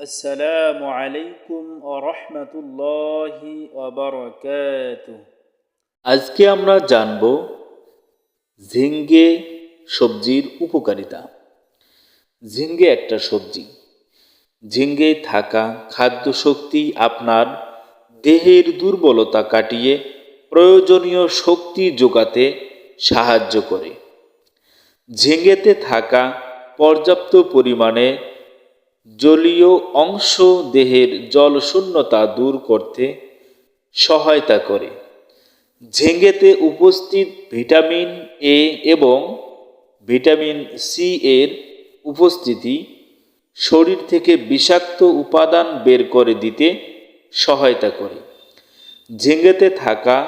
আসসালামু আলাইকুম রহমতুল্লাহি আজকে আমরা জানব ঝিঙ্গে সবজির উপকারিতা। ঝিঙ্গে একটা সবজি। ঝিঙ্গে থাকা খাদ্য শক্তি আপনার দেহের দুর্বলতা কাটিয়ে প্রয়োজনীয় শক্তি যোগাতে সাহায্য করে। ঝিঙ্গেতে থাকা পর্যাপ্ত পরিমাণে জলীয় অংশ দেহের জলশূন্যতা দূর করতে সহায়তা করে। ঝিঙ্গেতে উপস্থিত ভিটামিন এ এবং ভিটামিন সি এর উপস্থিতি শরীর থেকে বিষাক্ত উপাদান বের করে দিতে সহায়তা করে। ঝিঙ্গেতে থাকা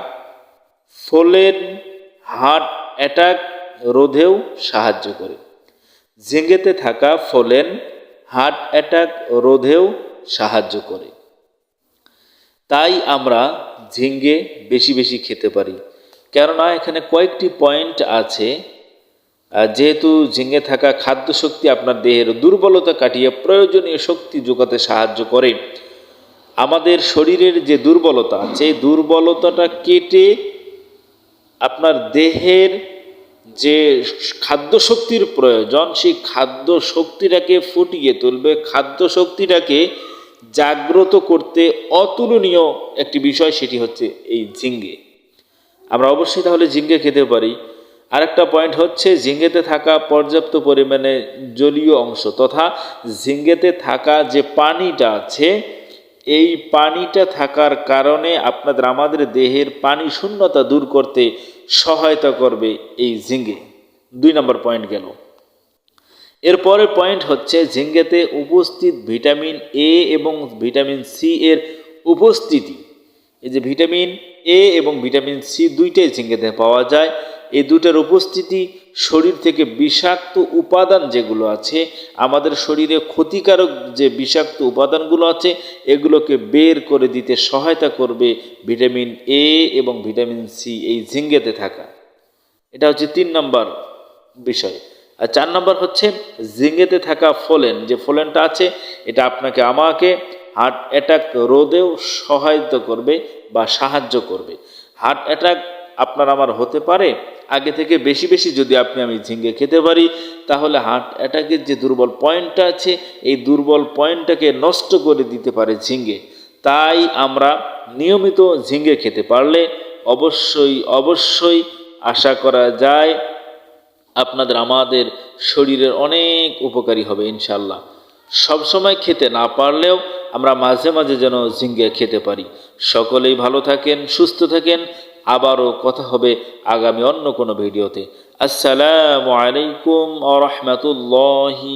ফোলেন হার্ট অ্যাটাক রোধেও সাহায্য করে। ঝিঙ্গেতে থাকা ফোলেন হার্ট অ্যাটাক রোধেও সাহায্য করে। তাই আমরা ঝিঙ্গে বেশি বেশি খেতে পারি। কেননা এখানে কয়েকটি পয়েন্ট আছে। যেহেতু ঝিঙ্গে থাকা খাদ্য শক্তি আপনার দেহের দুর্বলতা কাটিয়ে প্রয়োজনীয় শক্তি যোগাতে সাহায্য করে। আমাদের শরীরের যে দুর্বলতা এই দুর্বলতাটা কেটে আপনার দেহের যে খাদ্য শক্তির প্রয়োজন, সেই খাদ্য শক্তিটাকে ফুটিয়ে তুলবে। খাদ্য শক্তিটাকে জাগ্রত করতে অতুলনীয় একটি বিষয় সেটি হচ্ছে এই ঝিঙ্গে। আমরা অবশ্যই তাহলে ঝিঙ্গে খেতে পারি। আরেকটা পয়েন্ট হচ্ছে ঝিঙ্গেতে থাকা পর্যাপ্ত পরিমাণে জলীয় অংশ তথা ঝিঙ্গেতে থাকা যে পানিটা আছে এই পানিটা থাকার কারণে আপনাদের, আমাদের দেহের পানি শূন্যতা দূর করতে সহায়তা করবে এই ঝিঙ্গে। দুই নম্বর পয়েন্ট গেল। এরপরের পয়েন্ট হচ্ছে ঝিঙ্গেতে উপস্থিত ভিটামিন এ এবং ভিটামিন সি এর উপস্থিতি। এই যে ভিটামিন এ এবং ভিটামিন সি দুইটাই ঝিঙ্গেতে পাওয়া যায়। এই দুটার উপস্থিতি শরীর থেকে বিষাক্ত উপাদান যেগুলো আছে, আমাদের শরীরে ক্ষতিকারক যে বিষাক্ত উপাদানগুলো আছে, এগুলোকে বের করে দিতে সহায়তা করবে ভিটামিন এ এবং ভিটামিন সি এই ঝিঙ্গেতে থাকা। এটা হচ্ছে তিন নম্বর বিষয়। আর চার নম্বর হচ্ছে জিঙ্গেতে থাকা ফোলেন। যে ফোলেনটা আছে, এটা আপনাকে আমাকে হার্ট অ্যাটাক রোধেও সহায়তা করবে বা সাহায্য করবে। হার্ট অ্যাটাক আপনার আমার হতে পারে আগে থেকে বেশি বেশি যদি আপনি আমি ঝিঙ্গে খেতে পারি, তাহলে হার্ট অ্যাটাকের যে দুর্বল পয়েন্টটা আছে, এই দুর্বল পয়েন্টটাকে নষ্ট করে দিতে পারে ঝিঙ্গে। তাই আমরা নিয়মিত ঝিঙ্গে খেতে পারলে অবশ্যই অবশ্যই আশা করা যায় আপনাদের আমাদের শরীরের অনেক উপকারী হবে ইনশাল্লাহ সবসময় খেতে না পারলেও আমরা মাঝে মাঝে যেন ঝিঙ্গে খেতে পারি। সকলেই ভালো থাকেন, সুস্থ থাকেন আবারও কথা হবে আগামী অন্য কোনো ভিডিওতে। আসসালামু আলাইকুম আ রহমতুল্লাহি